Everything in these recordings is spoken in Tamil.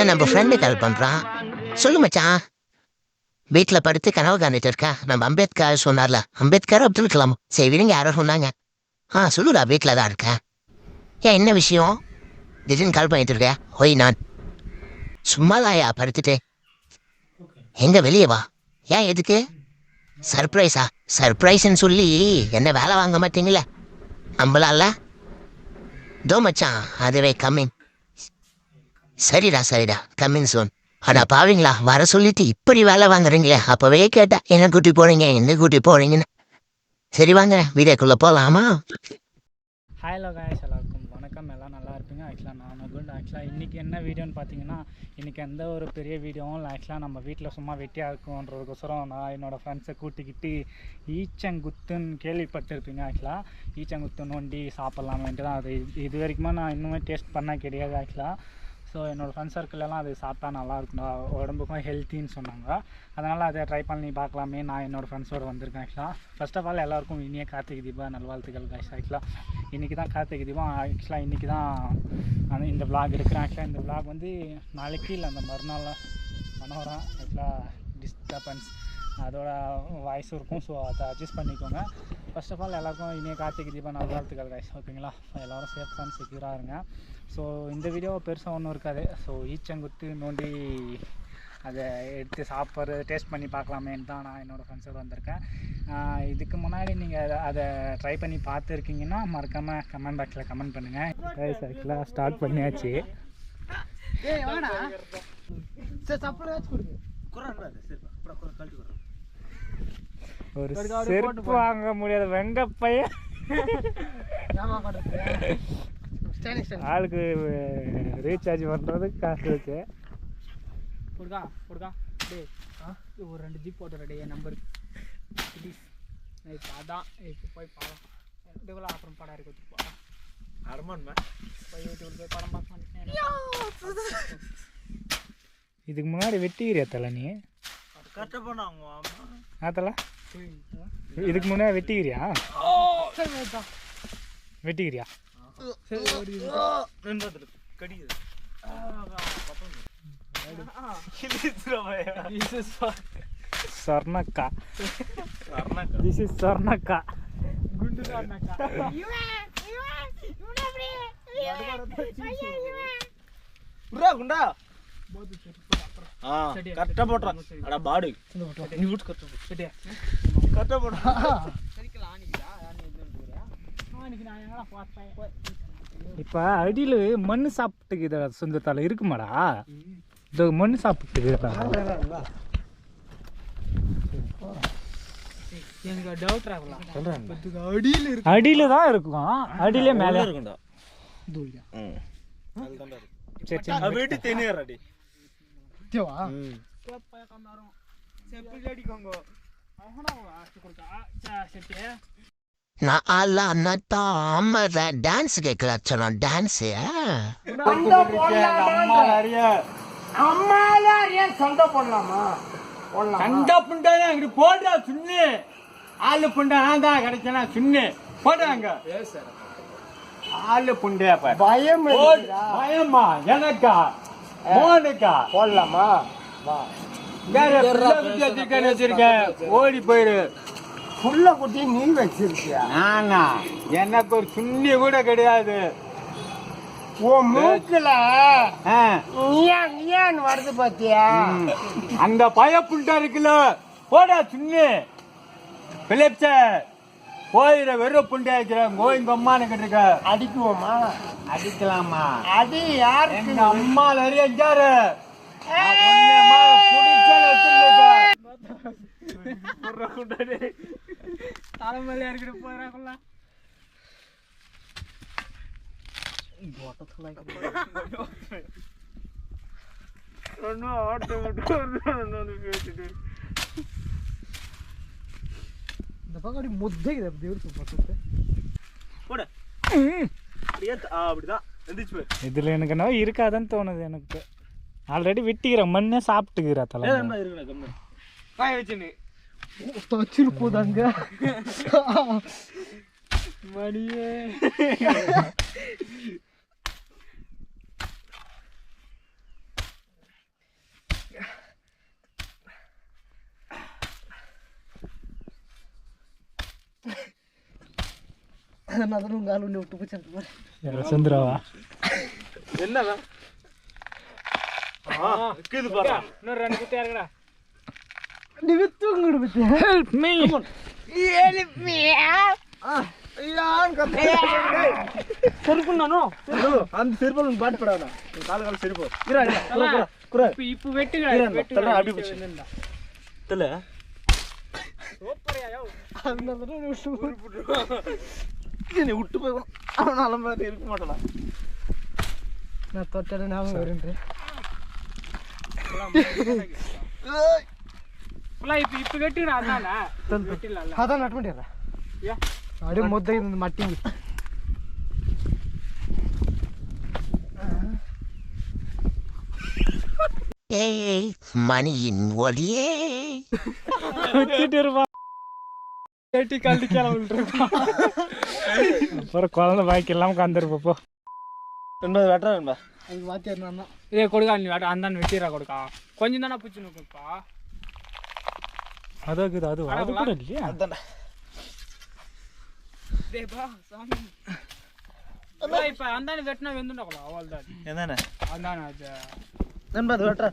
உடனே நம்ம ஃப்ரெண்டு கால் பண்றான்? சொல்லு மச்சான். வீட்டில் படுத்து கனவு காணிட்டு இருக்கா? நம்ம அம்பேத்கர் சொன்னார்ல. அம்பேத்கர் அப்துல் கலாம். சரி விடுங்க யாரோ சொன்னாங்க. ஆ சொல்லுடா வீட்டில் தான் இருக்கேன். ஏன் என்ன விஷயம்? திடீர்னு கால் பண்ணிட்டு இருக்க. ஒய் நான். சும்மாதாயா படுத்துட்டு. எங்க வெளியே வா? ஏன் எதுக்கு? சர்ப்ரைஸா? சர்ப்ரைஸ்ன்னு சொல்லி என்ன வேலை வாங்க மாட்டீங்களே? நம்பலாம்ல? தோ மச்சான் அதுவே கம்மிங் சரிடா சரிடா கம்மிங் சோன் அடா பாவீங்களா? வர சொல்லிட்டு இப்படி வேலை வாங்குறீங்களே? அப்பவே கேட்டா என்ன கூட்டி போறீங்க? என்ன கூட்டி போறீங்கன்னு? சரி வாங்க வீடியோக்குள்ள போலாமா? ஹாய் ஹலோ காய்ஸ் எல்லாருக்கும் வணக்கம். எல்லாம் நல்லா இருப்பீங்க? ஆக்சுவலாக நான் குட் ஆக்சுவலாக இன்றைக்கி என்ன வீடியோன்னு பார்த்தீங்கன்னா இன்றைக்கி எந்த ஒரு பெரிய வீடியோவும் இல்லை. ஆக்சுவலாக நம்ம வீட்டில் சும்மா வெட்டியாக இருக்கும்ன்றதுக்கோசரம் நான் என்னோடய ஃப்ரெண்ட்ஸை கூட்டிக்கிட்டு ஈச்சங்குத்துன்னு கேள்விப்பட்டிருப்பீங்க. ஆக்சுவலாக ஈச்சங்குத்து நோண்டி சாப்பிட்லாமேன்ட்டு தான் அது இது- இது வரைக்குமே நான் இன்னுமே டேஸ்ட் பண்ண கிடையாது. ஆக்சுவலாக ஸோ என்னோடய ஃப்ரெண்ட் சர்க்கிளெல்லாம் அது சாப்பிட்டா நல்லா இருக்கும்டா. உடம்புக்கும் ஹெல்த்தின்னு சொன்னாங்க. அதனால் அதை ட்ரை பண்ணி பார்க்கலாமே. நான் என்னோடய ஃப்ரெண்ட்ஸோடு வந்திருக்கேன் ஆக்சுவலாக ஃபர்ஸ்ட் ஆஃப் ஆல் எல்லாருக்கும் இனிய கார்த்திகை தீபம் நல்வாழ்த்துக்கள் காய்ஸ் ஆக்சுவலாக இன்றைக்கி தான் கார்த்திகை தீபம். ஆக்சுவலாக இன்றைக்கி தான் இந்த விளாக் எடுக்கிறேன். ஆக்சுவலாக இந்த விளாக் வந்து நாளைக்கு இல்லை அந்த மறுநாள் பண்ண ஆக்சுவலாக டிஸ்டர்பன்ஸ் அதோட வாய்ஸும் இருக்கும். ஸோ அதை அட்ஜஸ்ட் பண்ணிக்கோங்க. ஃபர்ஸ்ட் ஆஃப் ஆல் எல்லாருக்கும் இனிய கார்த்திகை தீபம் நல்வாழ்த்துக்கள் கைஸ் ஓகேங்களா? எல்லோரும் சேஃப் அண்ட் செக்யூராக இருங்க. ஸோ இந்த வீடியோ பெருசாக ஒன்றும் இருக்காது. ஸோ ஈச்சங்குத்து நோண்டி அதை எடுத்து சாப்பிட்றது டேஸ்ட் பண்ணி பார்க்கலாமேன்னு தான் நான் என்னோடய ஃப்ரெண்ட்ஸோடு வந்திருக்கேன். இதுக்கு முன்னாடி நீங்கள் அதை அதை ட்ரை பண்ணி பார்த்துருக்கீங்கன்னா மறக்காமல் கமெண்ட் பாக்ஸில் கமெண்ட் பண்ணுங்கள் ரைஸ் ஆக்சுவலாக ஸ்டார்ட் பண்ணியாச்சு. ஒரு செருப்பு வாங்க முடியாத வெங்க பையன். ஆளுக்கு ரீசார்ஜ் பண்ணுறதுக்கு காசு இருக்கு கொடுக்கா கொடுக்கா. டேய் ஒரு ரெண்டு ஜிப் போட்டு டே என் நம்பர் ப்ளீஸ் இப்போ அதான் இப்போ போய் படம் இதுக்குள்ள அப்புறம் படம் இருக்கு படம் இதுக்கு முன்னாடி வெட்டிக்கிறியா தலை நீ? ஆத்தல? இதுக்கு முன்னே வெட்டிக்கிறியா? வெட்டிக்கிறியா? சொர்ணக்கா. This is சொர்ணக்கா. குண்டு சொர்ணக்கா குண்டா. கரெக்டா போட்டுறான் அட பாடு. நீ வீட்டு கரெக்டா கரெக்டா போடுறான் இப்போ அடியில் மண் சாப்பிட்டுக்குதா சொந்தத்தால் இருக்குமாடா? இது மண் சாப்பிட்டுக்குதா எனக்கு டவுட் ஆகலாம் அடியில் தான் இருக்கும்? அடியிலே மேலே. இருக்கும்டா. சரி சரி வீட்டு தெனியறாடி தேவா ம் நான் அல்ல அண்ணா டான்ஸ் கேட்கல சொன்னோம் டான்ஸு கண்டா புண்டானே அங்கிட்டு போடுறா சுண்ணு ஆளு புண்டா நான் தான் கிடைச்சனா சுண்ணு போடுறாங்க ஆளு புண்டையா பயம் பயமா எனக்கா மோனுக்கா போடலாமா? வச்சிருக்கேன். ஓடி போயிரு. புள்ள குட்டி நீ வச்சிருக்கியா? நானா? எனக்கு ஒரு சுண்ணி கூட கிடையாது. உன் மூக்குல ஆ, நீயான் நீயான் வருது பாத்தியா. அந்த பய புண்டா இருக்குல்ல. போடா சுண்ணி. பிலிப்ஸ போயிட வெறும் புண்டை வைக்கிறேன் கோயிங்க அம்மானு இருக்க அடிக்குவோமா? அடிக்கலாமா? அடி யாருக்கு? எங்க அம்மா நிறைய ஜாரு தலைமையில இருக்கிற போறாங்களா இந்த பக்கம் அப்படி முத்தைக்குது அப்படி இருக்கு பக்கத்து அப்படிதான். எந்திரிச்சு போய் இதில் எனக்கு என்ன இருக்காதுன்னு தோணுது எனக்கு. ஆல்ரெடி வெட்டிக்கிற மண்ணே சாப்பிட்டுக்கிறா தலை காய வச்சுன்னு தச்சிரு போதாங்க. மணியே. அதனால உங்கள் ஆள் ஒன்று விட்டு போச்சு பாரு சந்திராவா இன்னொரு ரெண்டு குத்தி இறங்கடா நீ வித்து உங்க ஹெல்ப் மீ ஹெல்ப் மீ செருப்பு நானோ அந்த செருப்பு பாட்டு படாதா கால கால செருப்பு இப்போ இப்போ வெட்டுங்க வெட்டுங்க அப்படி தெரியல நீ விட்டு போய் அவன் அலம்பா இருக்க மாட்டானா? நான் தொட்டது ஞாபகம் வருது இப்போ இப்போ வெட்டுங்கடா அதானே? நட்டு பண்ணிடுறா அப்படியே மொத்த மட்டிங்க ஏய் மணியின் ஒளியே வச்சுட்டு இருப்பான் கேட்டி கல்வி கிளம்பிட்டுருப்பான் அப்புறம் குழந்தை பாய்க்கு இல்லாமல் உட்காந்துருப்போம் போ. என்பது வெட்டுறா என்பா. அது நான் தான். இதே கொடுக்கா நீ வாட்ட அந்த வெட்டிடுறா கொடுக்கா. கொஞ்சம் தானே பிடிச்சி நோக்குப்பா அது இருக்குது அது அது கூட இல்லையா. டேப்பா சாமி. இப்போ அந்தானே வெட்டினா வெந்துடக்கலாம் அவள் தான் என்னண்ணே? அந்தானே அது. என்பா அது வெட்டுறா.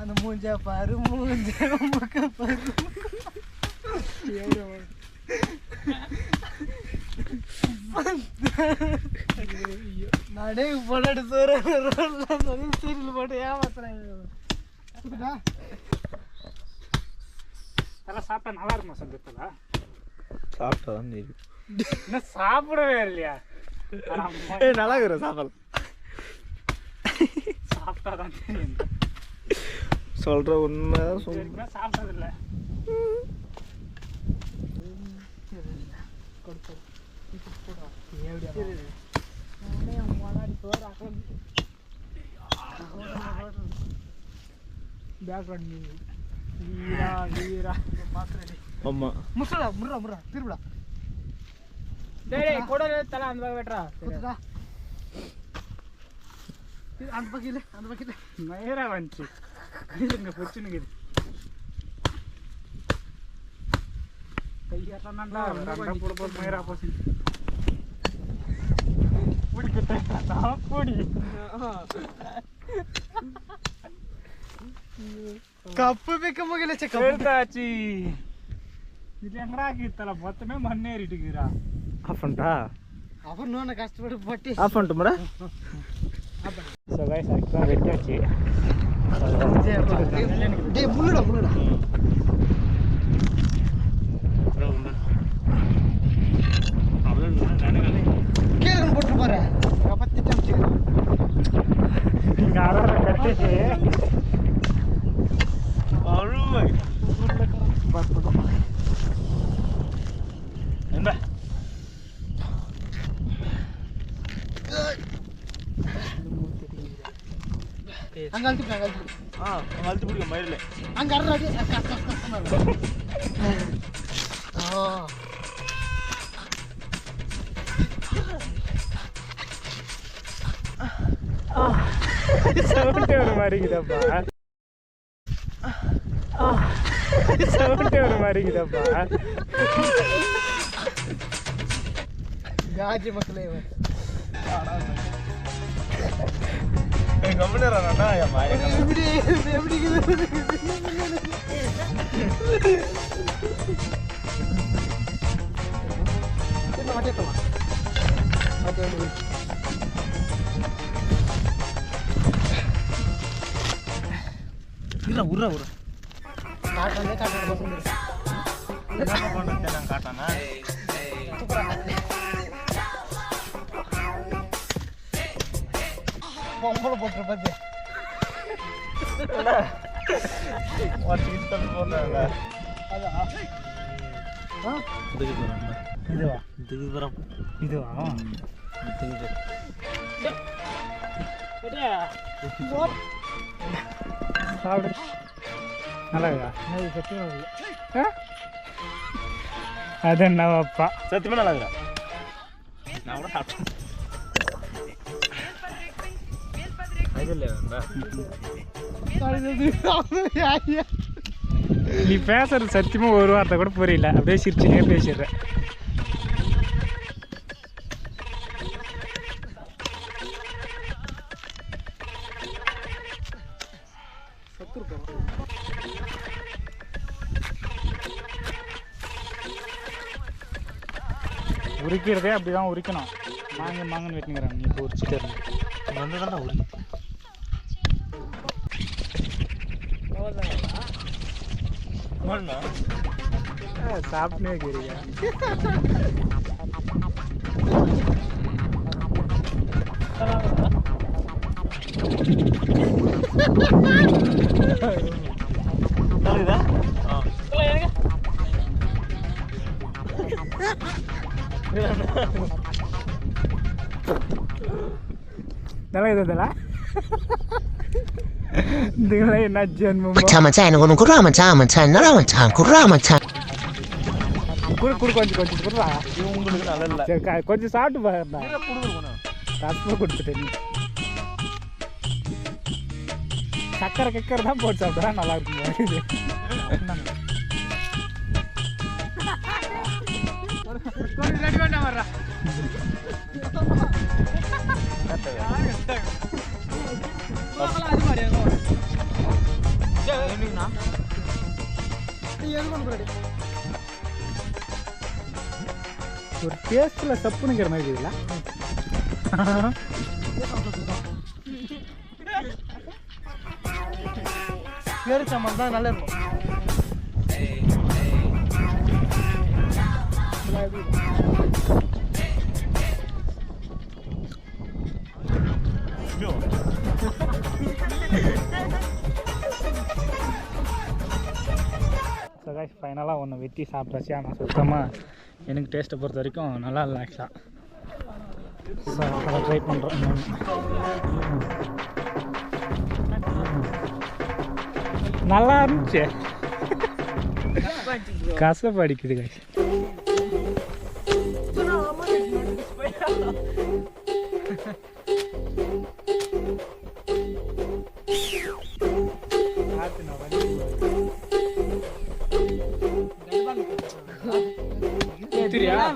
அந்த மூஞ்ச பாரு மூஞ்ச முக்க பாரு. நானே போட்டு சோறு சீரியல் போட்டு ஏமாத்துறேன் அதெல்லாம் சாப்பிட்டா நல்லா இருக்குமா சந்தத்துல சாப்பிட்டா தான் நீ இன்னும் சாப்பிடவே இல்லையா? நல்லா இருக்கிற சாப்பாடு. சாப்பிட்டா தான் தெரியும். சொல்ற உண்மை இதுவரைக்குமே சாப்பிட்டதில்ல பேக்ரவுண்ட் மியூசிக் வீரா வீரா ஆமா. முசுடா முர்ரா முர்ரா திருவிழா. டேய் கூட தல அந்த பக்கம் வெட்றா குத்துடா அந்த பக்கம் இல்ல அந்த பக்கம் இல்ல நேரா வந்துச்சு. இங்க பிரச்சனைக்குது கையாட்டா ரெண்டா போட போட நேரா போச்சு பிடிக்கிட்டா பொடி கப்பு வைக்க முடியல எடுத்தாச்சு இது எங்கடா கீத்தல மொத்தமே மண்ணேறிட்டுக்குறா ஆஃப் பண்ணிட்டா அப்புறம் நான் கஷ்டப்பட்டு கீழே போட்டு பாரு பத்தி டம்ச்சு இங்கே அரை கட்டிட்டு என்ன அங்க அழுத்து அங்க அழுத்து ஆ அழுத்து பிடிக்க மயிரில் அங்க அறடி ஆ. சவுண்டே ஒரு மாதிரிக்குதப்பா சவுண்டே ஒரு மாதிரிக்குதப்பா காஜி மக்களே எப்படி எப்படி என்ன மாட்டேட்டமா மாட்டே இல்லை உர்றா உர்றா நான் பொம்பளை போட்டு பார்த்து இதுவா போகிறான் இதுவா? இதுக்கு சாப்பிடு. நல்லா இருக்கா ஆ? அது என்னவாப்பா சத்தியமாக நல்லா இருக்கிறா நான் கூட சாப்பிட்டேன். நீ பேசுறது சத்தியமாக ஒரு வார்த்தை கூட புரியல அப்படியே சிரிச்சுனே பேசிடுற உரிக்கிறதே அப்படி தான் உரிக்கணும் மாங்க மாங்கன்னு வெட்டிங்கிறாங்க நீ இப்போ உரிச்சிட்டே இருந்து வந்து தானே உரி சாப்பிட்டே இருக்கிறீங்க நல்லா இது இதெல்லாம் இதுங்களாம் என்ன ஜென்மமோ மச்சான் மச்சான் எனக்கு ஒன்று குர்ரா மச்சான் மச்சான் என்னடா மச்சான் குர்ரா மச்சான் குடு குடு கொஞ்சம் கொஞ்சம் குடுறா உங்களுக்கு நல்லா இல்லை சரி க- கொஞ்சம் சாப்பிட்டு பாருடா நீ சக்கரை கக்கரை தான் போட்டு சாப்பிட்டா நல்லா இருக்கும் டேஸ்ட்டில் சப்புனுங்கிற மாதிரி இருக்குல்ல பேரிச்சம்பழம் தான் நல்லா இருக்கும். ஃபைனலாக ஒன்று வெட்டி சாப்பிட்டாச்சு. ஆனால் சுத்தமாக எனக்கு டேஸ்ட்டை பொறுத்த வரைக்கும் நல்லா இல்லை ஆக்சுவலாக ஸோ அதை ட்ரை பண்ணுறோம் நல்லா இருந்துச்சு. கசப்பு அடிக்குது கைஸ்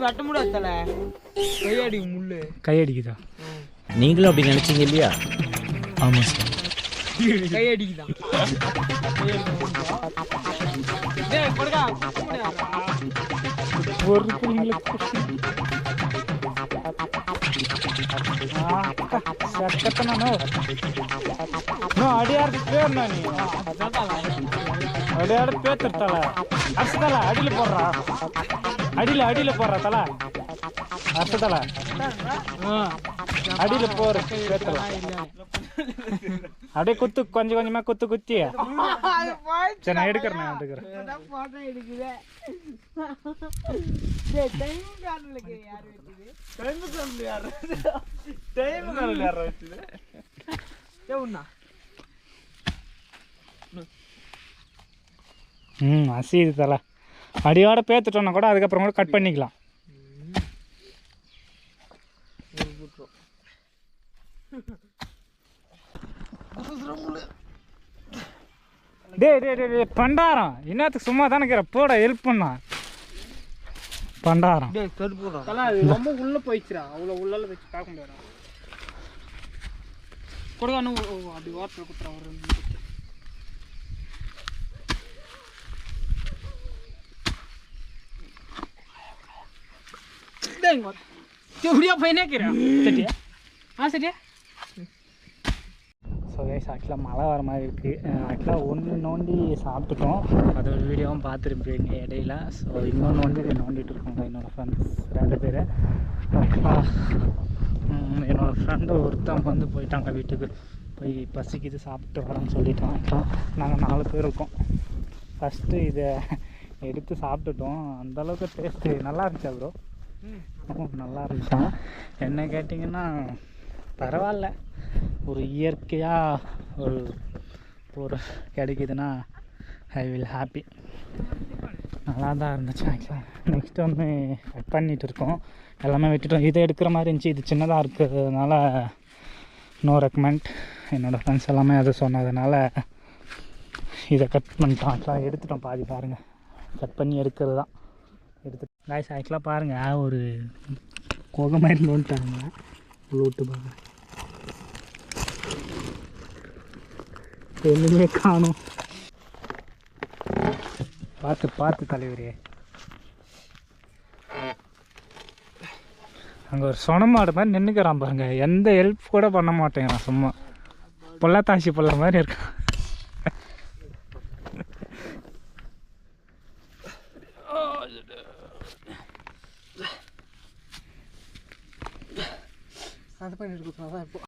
வெட்ட முடியாது தல. கையடி முள்ளு. கை அடிக்குதா? நீங்களும் அப்படி நினைச்சீங்க இல்லையா? ஆமாம் சார் கை அடிக்குதான் டேய் கொடுக்கா ஒரு பிள்ளைங்களுக்கு சக்கத்தனா அடியாருக்கு பேர் நீ? அடியாரு பேத்துரு தலை அரிசி தலை அடியில் போடுறா. அடியில் அடியில் போடுற தல. அரிசி தலை. அடியில் போற பேத்துலாம் அப்படியே குத்து கொஞ்சம் கொஞ்சமா குத்து குத்தி. சரி நான் எடுக்கிறேன் நான் எடுக்கிறேன். ம் அசிது தலை. அடியோட பேத்துட்டோன்னா கூட அதுக்கப்புறம் கூட கட் பண்ணிக்கலாம். டேய் டேய் டேய் டேய் பண்டாரம். என்னத்துக்கு சும்மா தானே இருக்கிற? போட ஹெல்ப் பண்ணா. பண்டாரம். ரொம்ப உள்ள போயிடுச்சுடா. அவ்வளோ உள்ளால வச்சு பார்க்க முடியாதா ஓ, அப்படி ஓரத்தில் குத்துறா ஒரு இப்படியா பையனே இருக்கிறா சரியா ஆ சரியா ஸோ கைஸ் ஆக்சுவலாக மழை வர மாதிரி இருக்குது ஆக்சுவலாக ஒன்று நோண்டி சாப்பிட்டுட்டோம் அது ஒரு வீடியோவும் பார்த்துருப்பீங்க இடையில ஸோ இன்னொன்று நோண்டி நோண்டிட்டு இருக்கோங்க என்னோடய ஃப்ரெண்ட்ஸ் ரெண்டு பேர் என்னோடய ஃப்ரெண்டு ஒருத்தன் வந்து போயிட்டாங்க வீட்டுக்கு போய் பசிக்குது சாப்பிட்டு வரேன்னு சொல்லிட்டான் நாங்கள் நாலு பேர் இருக்கோம் ஃபஸ்ட்டு இதை எடுத்து சாப்பிட்டுட்டோம் அந்தளவுக்கு டேஸ்ட்டு நல்லா இருந்துச்சா ப்ரோ நல்லா இருந்துச்சா? என்ன கேட்டிங்கன்னா பரவாயில்ல. ஒரு இயற்கையாக ஒரு ஒரு கிடைக்குதுன்னா ஐ வில் ஹாப்பி நல்லா தான் இருந்துச்சு ஆக்சுவலாக நெக்ஸ்ட் ஒன்று கட் பண்ணிட்டு இருக்கோம். எல்லாமே விட்டுட்டோம். இதை எடுக்கிற மாதிரி இருந்துச்சு. இது சின்னதாக இருக்கிறதுனால நோ ரெக்கமெண்ட் என்னோடய ஃப்ரெண்ட்ஸ் எல்லாமே அது சொன்னதுனால இதை கட் பண்ணிட்டோம். ஆக்சுவலாக எடுத்துட்டோம். பாதி பாருங்கள் கட் பண்ணி எடுக்கிறது தான். எடுத்து காய்ஸ் ஆக்சுவலாக பாருங்கள் ஒரு குகை மாதிரி நோண்டாங்க உள்ள விட்டு பாருங்க. ஒன்றுமே காணும். பார்த்து பார்த்து தலைவரே. அங்கே ஒரு சொனமாடு மாதிரி நின்றுக்கிறான் பாருங்க. எந்த ஹெல்ப் கூட பண்ண மாட்டேங்கிறான் சும்மா. பொல்லாத்தாசி பொல்ல மாதிரி இருக்கான். அது பண்ணிட்டு கொடுத்தா இப்போ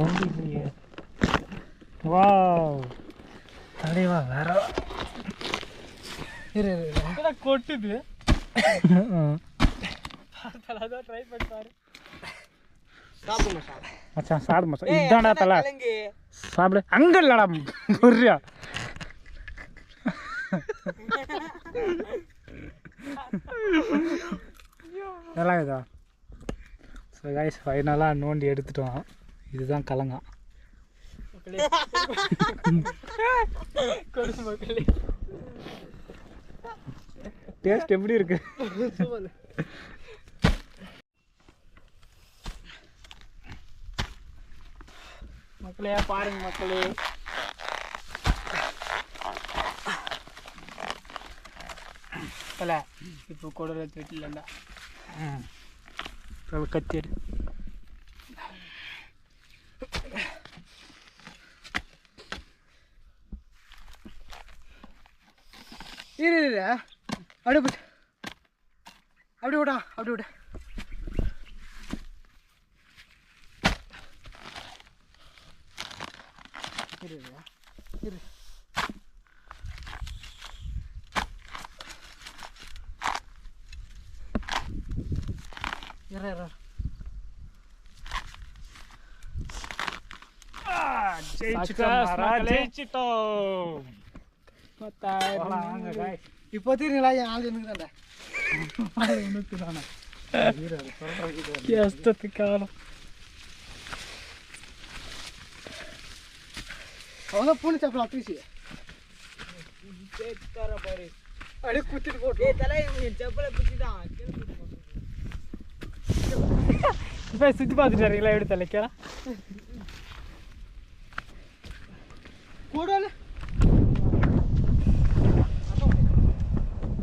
ஒன்றில்லையே வாவ். தலைவா வேற இரு இரு, இரு. கொட்டுது? ட்ரை பண்ணி பாரு மச்சான் சாப்பிடு மச்சான். இதான்டா தலை. சாப்பிடு. அங்க இல்லடா புரியா நல்லா இதா ஸோ கைஸ் ஃபைனலாக நோண்டி எடுத்துட்டோம். இதுதான் கலங்கா. டேஸ்ட் எப்படி இருக்கு? மக்களே பாருங்க மக்களே. இப்போ கொடுற வீட்டிலண்டா ம். கத்தி எடு இரு இரு, இரு அப்படியே போட்டு விடா அப்படி விட இரு இரு, இரு இரு இரு ஜெயிச்சிட்டோம் மகாராஜ், ஜெயிச்சிட்டோம் பத்தாயிரம் வாங்க guys. இப்போ தெரியுங்களா என் ஆள் எனக்கு தான்டா எஸ்தத்து காலம் அவன் பூனை சாப்பிடலாம் அத்திரிச்சு அப்படியே குத்திட்டு போட்டு இப்போ சுற்றி பார்த்துட்டு வரீங்களா எப்படி தலைக்கலாம் போடல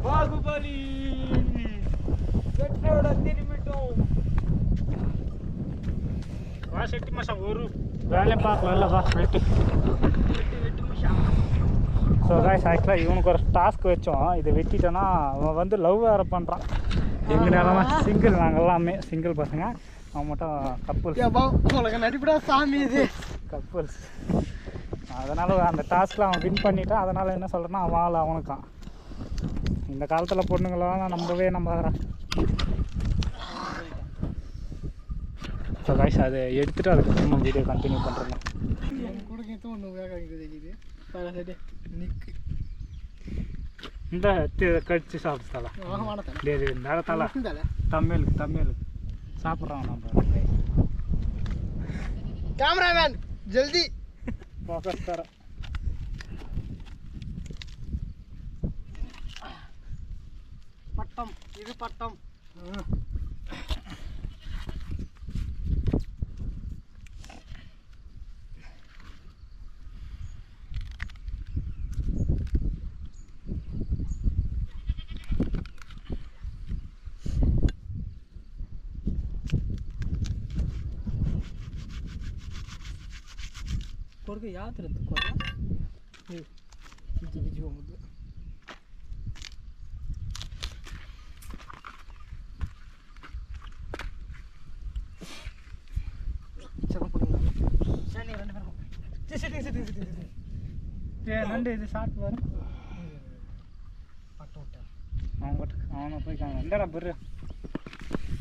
பாகுபலி வா செட்டி ஒரு வேலையை பார்க்கல வா வெட்டு ஸோ காய்ஸ் ஆக்சுவலாக இவனுக்கு ஒரு டாஸ்க் வச்சோம் இதை வெட்டிட்டோன்னா அவன் வந்து லவ் வேறு பண்ணுறான் எங்கள் நிலமா சிங்கிள் நாங்கள் எல்லாமே சிங்கிள் பசங்க. அவன் மட்டும் கப்புள்ஸ் ஏப்பா உனக்கு நடிப்புடா சாமி இது. கப்புள்ஸ் அதனால் அந்த டாஸ்கில் அவன் வின் பண்ணிட்டான். அதனால் என்ன சொல்கிறேன்னா அவன் ஆள் அவனுக்கான். இந்த காலத்தில் பொண்ணுங்களெல்லாம் நம்பவே நம்பாகிறான் ஸோ காய்ஸ் அதை எடுத்துகிட்டு அதுக்கப்புறம் நம்ம வீடியோ கண்டினியூ பண்ணுறோம் கொடுக்க இது ஒன்று வேக தெரியுது. சரி நிற்கு இந்த தி- கடிச்சு சாப்பிட்டு தலை தலை தமிழுக்கு தமிழுக்கு சாப்பிட்றான் நம்ம கேமராமேன் ஜல்தி ஃபோக்கஸ் தர பட்டம் இது பட்டம். சரி சரி சரி சரி சரி ஏ நண்டு இது சாப்பிட்டு பாரு பட்டம் விட்டேன் அவனை போய் காங்க இந்தடா பெரு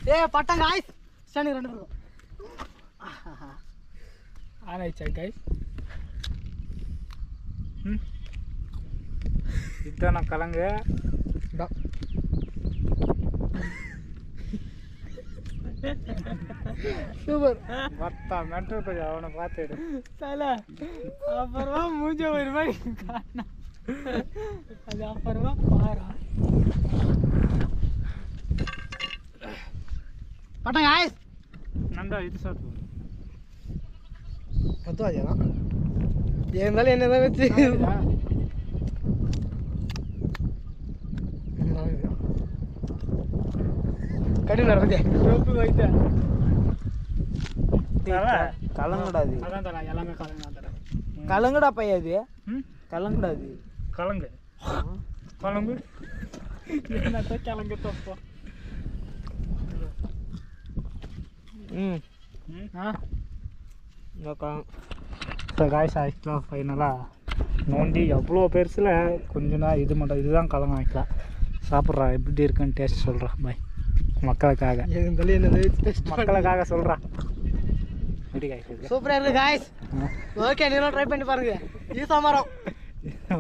ஏ பட்டம் காய்ஸ் சரி ரெண்டு பேரும் ஆன் ஆயிடுச்சா கைஸ் ம் இதான கலங்கு சூப்பர் மொத்தா மெட்ரோ போய் அவனை பார்த்துடு தலை அப்புறமா மூஞ்ச ஒரு மாதிரி காட்டினா அது அப்புறமா பாரா பட்டாங்க ஆயிஸ் நண்டா இது சாப்பிட்டு மொத்தம் அதேதான் இருந்தாலும் என்னதான் வச்சு? கடின நடந்தே ரொம்ப வைத்தேன் கலங்கடாது எல்லாமே கலங்க தான் தரேன் கலங்கடா பையா இது ம்? கலங்கடாது கலங்கு. கலங்கு? என்னத்த கிளங்க தப்பா? ம். ஆ? கலம் இப்போ காய்ஸ் ஆக்சுவலாக ஃபைனலாக நோண்டி எவ்வளோ பெருசில் கொஞ்ச நாள் இது மட்டும் இதுதான் கலங்க ஆக்சுவலாக சாப்பிட்றா எப்படி இருக்குன்னு டேஸ்ட் சொல்கிறா பாய் மக்களுக்காக. மக்களுக்காக சொல்கிறா எப்படி காய்ஸ் சூப்பராக இருக்கு காய்ஸ் ஓகே நீங்களும் ட்ரை பண்ணி பாருங்க. ஈசா மரம்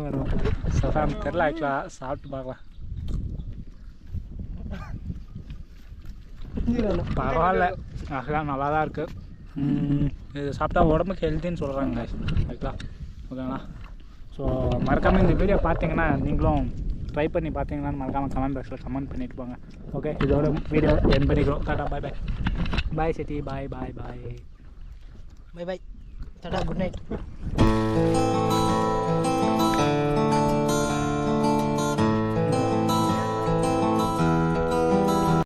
வரும் சஃபான் தெரில ஆக்சுவலாக சாப்பிட்டு பார்க்கலாம். பரவாயில்ல. ஆக்சுவலாக நல்லா தான் இருக்குது இது சாப்பிட்டா உடம்புக்கு ஹெல்த்தின்னு சொல்கிறாங்க ஆக்சுவலாக ஓகேங்களா ஸோ மறக்காமல் இந்த வீடியோ பார்த்தீங்கன்னா நீங்களும் ட்ரை பண்ணி பார்த்தீங்கன்னா மறக்காமல் கமெண்ட் பாக்ஸில் கமெண்ட் பண்ணிட்டு போங்க. ஓகே இதோட வீடியோ என் பண்ணிக்கிறோம். Tata bye bye bye city bye bye bye bye bye tata good night